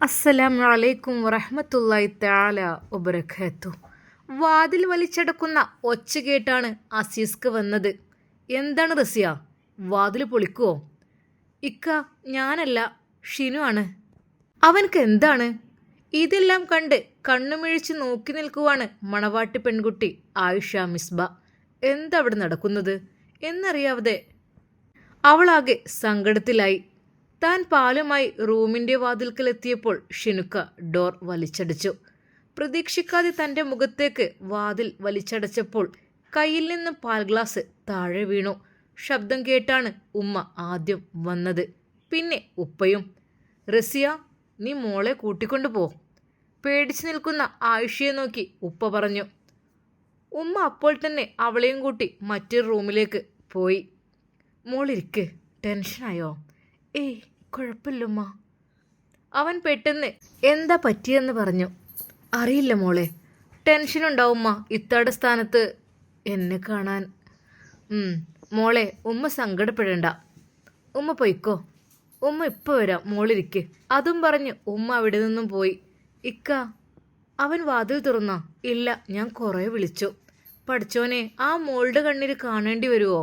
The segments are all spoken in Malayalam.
അസ്സലാമു അലൈക്കും വറഹമത്തല്ലായി താല വബറകാത്തു. വാതിൽ വലിച്ചടക്കുന്ന ഒച്ച കേട്ടാണ് അസീസ്ക്ക് വന്നത്. എന്താണ് റസിയ? വാതിൽ പൊളിക്കുവോ? ഇക്ക ഞാനല്ല ഷിനു ആണ്. അവനക്ക് എന്താണ്? ഇതെല്ലാം കണ്ട് കണ്ണുമിഴിച്ച് നോക്കി നിൽക്കുവാണ് മണവാട്ടി പെൺകുട്ടി ആയിഷ മിസ്ബ. എന്തവിടെ നടക്കുന്നത്? എന്നറിയാവതെ. അവളാകെ സങ്കടത്തിലായി. താൻ പാലുമായി റൂമിന്റെ വാതിൽക്കലെത്തിയപ്പോൾ ഷിനുക്ക ഡോർ വലിച്ചടിച്ചു. പ്രതീക്ഷിക്കാതെ തന്റെ മുഖത്തേക്ക് വാതിൽ വലിച്ചടച്ചപ്പോൾ കയ്യിൽ നിന്ന് പാൽ ഗ്ലാസ് താഴെ വീണു. ശബ്ദം കേട്ടാണ് ഉമ്മ ആദ്യം വന്നത്. പിന്നെ ഉപ്പയും റസിയ നീ മോളെ കൂട്ടിക്കൊണ്ടു പോ പേടിച്ചു നിൽക്കുന്ന ആയിഷയെ നോക്കി ഉപ്പ പറഞ്ഞു. ഉമ്മ അപ്പോൾ തന്നെ അവളെയും കൂട്ടി മറ്റൊരു റൂമിലേക്ക് പോയി. മോളിരിക്ക് ടെൻഷനായോ? ഏയ് കുഴപ്പമില്ലമ്മ. അവൻ പെട്ടെന്ന് എന്താ പറ്റിയെന്ന് പറഞ്ഞു. അറിയില്ല മോളെ. ടെൻഷൻ ഉണ്ടാവുമ്മ ഇത്താടെ സ്ഥാനത്ത് എന്നെ കാണാൻ. മോളെ ഉമ്മ സങ്കടപ്പെടേണ്ട. ഉമ്മ പൊയ്ക്കോ. ഉമ്മ ഇപ്പോൾ വരാം മോളിരിക്ക്. അതും പറഞ്ഞ് ഉമ്മ അവിടെ നിന്നും പോയി. ഇക്ക അവൻ വാതിൽ തുറന്നാ? ഇല്ല ഞാൻ കുറേ വിളിച്ചു. പഠിച്ചോനെ ആ മോളുടെ കണ്ണിൽ കാണേണ്ടി വരുമോ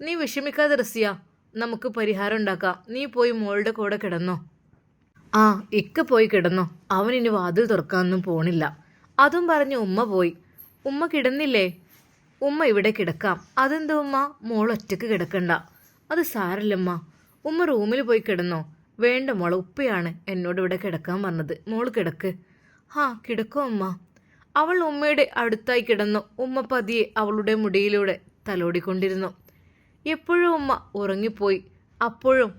നീ വിഷമിക്കാതെ റസിയ. നമുക്ക് പരിഹാരം ഉണ്ടാക്കാം. നീ പോയി മോളുടെ കൂടെ കിടന്നോ. ആ ഇക്ക പോയി കിടന്നോ. അവൻ ഇനി വാതിൽ തുറക്കാനൊന്നും പോണില്ല. അതും പറഞ്ഞ് ഉമ്മ പോയി. ഉമ്മ കിടന്നില്ലേ? ഉമ്മ ഇവിടെ കിടക്കാം. അതെന്താ ഉമ്മ? മോൾ ഒറ്റയ്ക്ക് കിടക്കണ്ട. അത് സാരല്ലമ്മ ഉമ്മ റൂമിൽ പോയി കിടന്നോ. വേണ്ട മോളെ ഉപ്പയാണ് എന്നോട് ഇവിടെ കിടക്കാൻ പറഞ്ഞത്. മോൾ കിടക്ക്. ഹാ കിടക്കോ ഉമ്മ. അവൾ ഉമ്മയുടെ അടുത്തായി കിടന്നു ഉമ്മ പതിയെ അവളുടെ മുടിയിലൂടെ തലോടിക്കൊണ്ടിരുന്നു. എപ്പോഴും ഉമ്മ ഉറങ്ങിപ്പോയി. അപ്പോഴും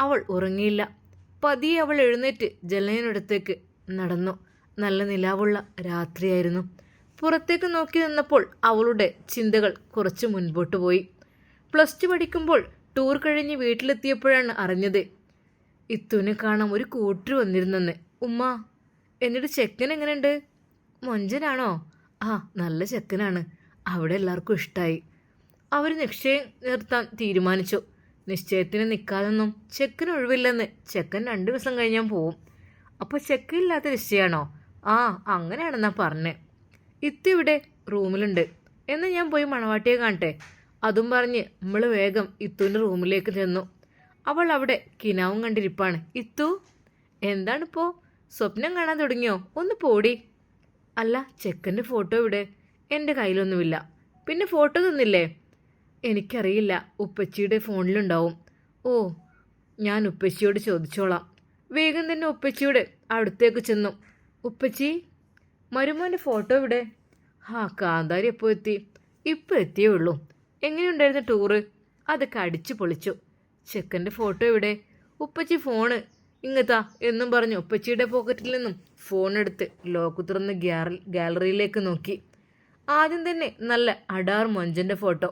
അവൾ ഉറങ്ങിയില്ല. പതിയെ അവൾ എഴുന്നേറ്റ് ജലനടുത്തേക്ക് നടന്നു. നല്ല നിലാവുള്ള രാത്രിയായിരുന്നു. പുറത്തേക്ക് നോക്കി നിന്നപ്പോൾ അവളുടെ ചിന്തകൾ കുറച്ച് മുൻപോട്ട് പോയി. പ്ലസ് ടു പഠിക്കുമ്പോൾ ടൂർ കഴിഞ്ഞ് വീട്ടിലെത്തിയപ്പോഴാണ് അറിഞ്ഞത് ഇത്തുവിനെ കാണാൻ ഒരു കൂട്ടർ വന്നിരുന്നെന്ന്. ഉമ്മ എന്നിട്ട് ചെക്കൻ എങ്ങനെയുണ്ട്? മൊഞ്ചനാണോ? ആ നല്ല ചെക്കനാണ്. അവിടെ എല്ലാവർക്കും ഇഷ്ടമായി അവർ നിശ്ചയം നിർത്താൻ തീരുമാനിച്ചു. നിശ്ചയത്തിന് നിൽക്കാതൊന്നും ചെക്കന് ഒഴിവില്ലെന്ന് ചെക്കൻ രണ്ട് ദിവസം കഴിഞ്ഞാൽ പോവും. അപ്പോൾ ചെക്കില്ലാത്ത നിശ്ചയമാണോ ആ അങ്ങനെയാണെന്നാ പറഞ്ഞേ. ഇത്തിവിടെ റൂമിലുണ്ട്. എന്ന് ഞാൻ പോയി മണവാട്ടിയെ കാണട്ടെ? അതും പറഞ്ഞ് നമ്മൾ വേഗം ഇത്തുവിന്റെ റൂമിലേക്ക് ചെന്നു. അവൾ അവിടെ കിനാവും കണ്ടിരിപ്പാണ്. ഇത്തു എന്താണിപ്പോൾ സ്വപ്നം കാണാൻ തുടങ്ങിയോ? ഒന്ന് പോടി. അല്ല ചെക്കന്റെ ഫോട്ടോ ഇവിടെ. എന്റെ കയ്യിലൊന്നുമില്ല. പിന്നെ ഫോട്ടോ തന്നില്ലേ? എനിക്കറിയില്ല ഉപ്പച്ചിയുടെ ഫോണിലുണ്ടാവും. ഓ ഞാൻ ഉപ്പച്ചിയോട് ചോദിച്ചോളാം. വേഗം തന്നെ ഉപ്പച്ചിയോട് അടുത്തേക്ക് ചെന്നു. ഉപ്പച്ചി മരുമോന്റെ ഫോട്ടോ ഇവിടെ ഹാ കാന്താരി എപ്പോൾ എത്തി? ഇപ്പോൾ എത്തിയേ ഉള്ളൂ. എങ്ങനെയുണ്ടായിരുന്നു ടൂറ്? അതൊക്കെ അടിച്ചു പൊളിച്ചു. ചെക്കന്റെ ഫോട്ടോ ഇവിടെ ഉപ്പച്ചി ഫോണ്. ഇങ്ങത്താ എന്നും പറഞ്ഞു ഉപ്പച്ചിയുടെ പോക്കറ്റിൽ നിന്നും ഫോൺ എടുത്ത് ലോക്ക് തുറന്ന് ഗ്യാലറിയിലേക്ക് നോക്കി. ആദ്യം തന്നെ നല്ല അടാർ മൊഞ്ചന്റെ ഫോട്ടോ.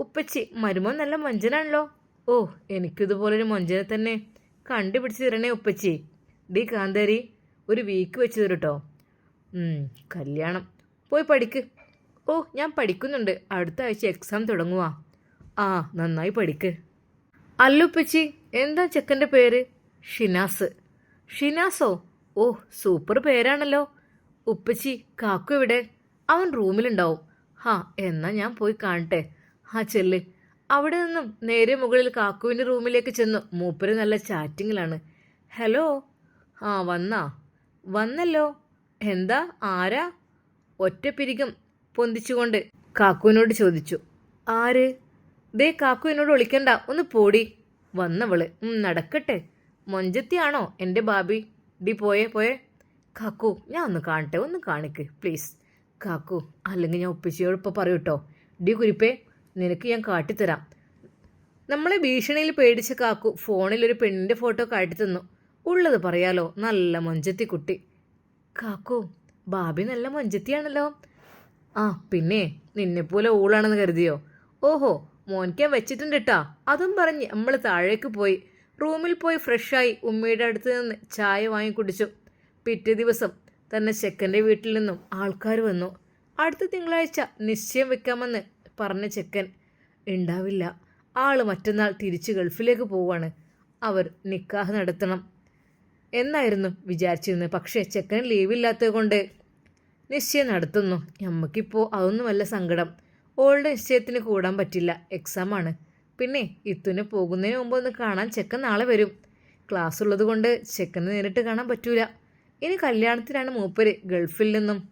ഉപ്പച്ചി മരുമോൻ നല്ല മഞ്ചനാണല്ലോ ഓ എനിക്കിതുപോലൊരു മഞ്ചനെ തന്നെ കണ്ടുപിടിച്ച് തരണേ ഉപ്പച്ചി. ഡി കാന്താരി ഒരു വീക്ക് വെച്ച് തരട്ടോ. കല്യാണം. പോയി പഠിക്ക്. ഓ ഞാൻ പഠിക്കുന്നുണ്ട്. അടുത്ത ആഴ്ച എക്സാം തുടങ്ങുവാ. ആ നന്നായി പഠിക്ക്. അല്ലുപ്പച്ചി എന്താ ചെക്കന്റെ പേര്? ഷിനാസ്. ഷിനാസോ? ഓ സൂപ്പർ പേരാണല്ലോ. ഉപ്പച്ചി കാക്കു ഇവിടെ അവൻ റൂമിലുണ്ടാവും. ഹാ എന്നാൽ ഞാൻ പോയി കാണട്ടെ. ഹാ ചെല്ല്. അവിടെ നിന്നും നേരെ മുകളിൽ കാക്കുവിന്റെ റൂമിലേക്ക് ചെന്നു മൂപ്പര് നല്ല ചാറ്റിങ്ങിലാണ്. ഹലോ? ആ വന്നാ? വന്നല്ലോ. എന്താ? ആരാ? ഒറ്റപ്പിരികം പൊന്തിച്ചുകൊണ്ട് കാക്കുവിനോട് ചോദിച്ചു. ആര്? ദേ കാക്കു ഒളിക്കണ്ട ഒന്ന് പോടി. വന്നവൾ. നടക്കട്ടെ. മൊഞ്ചത്തിയാണോ എന്റെ ബാബി? ഡി പോയേ പോയേ. കാക്കു ഞാൻ ഒന്ന് കാണട്ടെ. ഒന്ന് കാണിക്ക് പ്ലീസ്. കാക്കു അല്ലെങ്കിൽ ഞാൻ ഒപ്പിച്ചയോടൊപ്പം പറയൂട്ടോ. പറയൂ ഡി കുരിപ്പേ. നിനക്ക് ഞാൻ കാട്ടിത്തരാം. നമ്മളെ ഭീഷണിയിൽ പേടിച്ച കാക്കു ഫോണിൽ ഒരു പെണ്ണിന്റെ ഫോട്ടോ കാട്ടിത്തന്നു. ഉള്ളത് പറയാലോ നല്ല മൊഞ്ചത്തി കുട്ടി. കാക്കു ബാബി നല്ല മൊഞ്ചത്തിയാണല്ലോ. ആ പിന്നെ നിന്നെപ്പോലെ ഊളാണെന്ന് കരുതിയോ? ഓഹോ മോൻക്കാൻ വെച്ചിട്ടുണ്ട് കേട്ടാ അതും പറഞ്ഞ് നമ്മൾ താഴേക്ക് പോയി. റൂമിൽ പോയി ഫ്രഷായി ഉമ്മയുടെ അടുത്ത് നിന്ന് ചായ വാങ്ങി കുടിച്ചു. പിറ്റേ ദിവസം തന്നെ ചെക്കന്റെ വീട്ടിൽ നിന്നും ആൾക്കാർ വന്നു. അടുത്ത തിങ്കളാഴ്ച നിശ്ചയം വെക്കാമെന്ന് പറഞ്ഞ ചെക്കൻ ഉണ്ടാവില്ല. ആൾ മറ്റന്നാൾ തിരിച്ച് ഗൾഫിലേക്ക് പോവാണ്. അവർ നിക്കാഹ് നടത്തണം. എന്നായിരുന്നു വിചാരിച്ചിരുന്നത്. പക്ഷേ ചെക്കൻ ലീവില്ലാത്തത് കൊണ്ട് നിശ്ചയം നടത്തുന്നു. നമുക്കിപ്പോൾ അതൊന്നുമല്ല സങ്കടം. ഓൾഡ് നിശ്ചയത്തിന് കൂടാൻ പറ്റില്ല. എക്സാമാണ് പിന്നെ ഇത്തുന് പോകുന്നതിന് മുമ്പ് ഒന്ന് കാണാൻ ചെക്കൻ നാളെ വരും. ക്ലാസ് ഉള്ളത് കൊണ്ട് ചെക്കന് നേരിട്ട് കാണാൻ പറ്റൂല. ഇനി കല്യാണത്തിനാണ് മൂപ്പര് ഗൾഫിൽ നിന്നും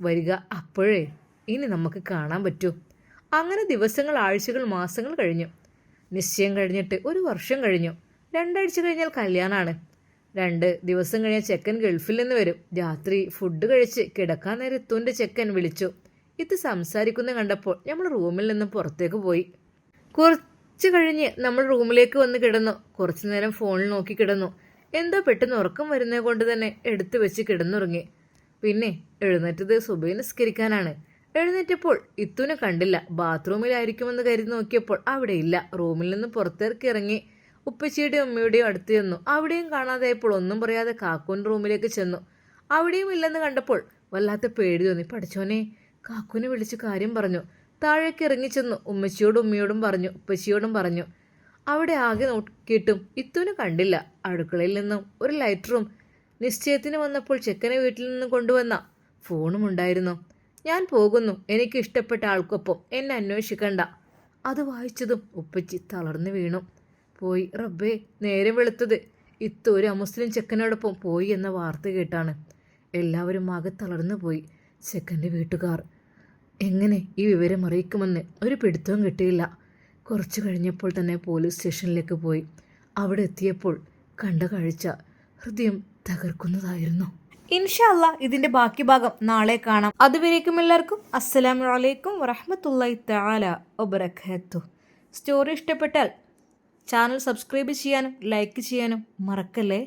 വരിക. അപ്പോഴേ ഇനി നമുക്ക് കാണാൻ പറ്റൂ. അങ്ങനെ ദിവസങ്ങൾ ആഴ്ചകൾ മാസങ്ങൾ കഴിഞ്ഞു. നിശ്ചയം കഴിഞ്ഞിട്ട് ഒരു വർഷം കഴിഞ്ഞു. രണ്ടാഴ്ച കഴിഞ്ഞാൽ കല്യാണമാണ് രണ്ട് ദിവസം കഴിഞ്ഞാൽ ചെക്കൻ ഗൾഫിൽ നിന്ന് വരും. രാത്രി ഫുഡ് കഴിച്ച് കിടക്കാൻ നേരം ഇത്തുവിന്റെ ചെക്കൻ വിളിച്ചു. ഇത് സംസാരിക്കുന്ന കണ്ടപ്പോൾ നമ്മൾ റൂമിൽ നിന്ന് പുറത്തേക്ക് പോയി. കുറച്ച് കഴിഞ്ഞ് നമ്മൾ റൂമിലേക്ക് വന്ന് കിടന്നു. കുറച്ചു നേരം ഫോണിൽ നോക്കി കിടന്നു. എന്തോ പെട്ടെന്ന് ഉറക്കം വരുന്നത് കൊണ്ട് തന്നെ എടുത്തു വെച്ച് കിടന്നുറങ്ങി. പിന്നെ എഴുന്നേറ്റത് സുബൈ നിസ്കരിക്കാനാണ്. എഴുന്നേറ്റപ്പോൾ ഇത്തുനെ കണ്ടില്ല. ബാത്റൂമിലായിരിക്കുമെന്ന് കരുതി നോക്കിയപ്പോൾ അവിടെ ഇല്ല റൂമിൽ നിന്ന് പുറത്തേക്ക് ഇറങ്ങി ഉപ്പച്ചിയുടെയും ഉമ്മയുടെയും അടുത്ത് ചെന്നു. അവിടെയും കാണാതായപ്പോൾ ഒന്നും പറയാതെ കാക്കൂൻ റൂമിലേക്ക് ചെന്നു. അവിടെയും ഇല്ലെന്ന് കണ്ടപ്പോൾ വല്ലാത്ത പേടി തോന്നി. പഠിച്ചോനെ കാക്കൂനെ വിളിച്ച് കാര്യം പറഞ്ഞു. താഴേക്ക് ഇറങ്ങി ചെന്നു. ഉമ്മച്ചിയോടും ഉമ്മയോടും പറഞ്ഞു. ഉപ്പച്ചിയോടും പറഞ്ഞു. അവിടെ ആകെ നോക്കിയിട്ടും ഇത്തുവിനെ കണ്ടില്ല. അടുക്കളയിൽ നിന്നും ഒരു ലൈറ്ററും നിശ്ചയത്തിന് വന്നപ്പോൾ ചെക്കനെ വീട്ടിൽ നിന്നും കൊണ്ടുവന്ന ഫോണും ഉണ്ടായിരുന്നു ഞാൻ പോകുന്നു. എനിക്ക് ഇഷ്ടപ്പെട്ട ആൾക്കൊപ്പം എന്നെ അന്വേഷിക്കണ്ട. അത് വായിച്ചതും ഉപ്പച്ചി തളർന്നു വീണു. പോയി റബ്ബേ നേരെ വെളുത്തത്. ഇത്തൊരു അമുസ്ലിം ചെക്കനോടൊപ്പം പോയി എന്ന വാർത്ത കേട്ടാണ്. എല്ലാവരും ആകെ തളർന്നു പോയി. ചെക്കന്റെ വീട്ടുകാർ. എങ്ങനെ ഈ വിവരം അറിയിക്കുമെന്ന് ഒരു പിടുത്തവും കിട്ടിയില്ല. കുറച്ചു കഴിഞ്ഞപ്പോൾ തന്നെ പോലീസ് സ്റ്റേഷനിലേക്ക് പോയി. അവിടെ എത്തിയപ്പോൾ കണ്ട കാഴ്ച ഹൃദയം തകർക്കുന്നതായിരുന്നു. ഇൻഷല്ല ഇതിന്റെ ബാക്കി ഭാഗം നാളെ കാണാം. അതുവരേക്കും എല്ലാവർക്കും അസ്സലാമു അലൈക്കും വറഹമത്തല്ലായി തആല വബറകാതുഹു സ്റ്റോറി ഇഷ്ടപ്പെട്ടാൽ ചാനൽ സബ്സ്ക്രൈബ് ചെയ്യാനും ലൈക്ക് ചെയ്യാനും മറക്കല്ലേ?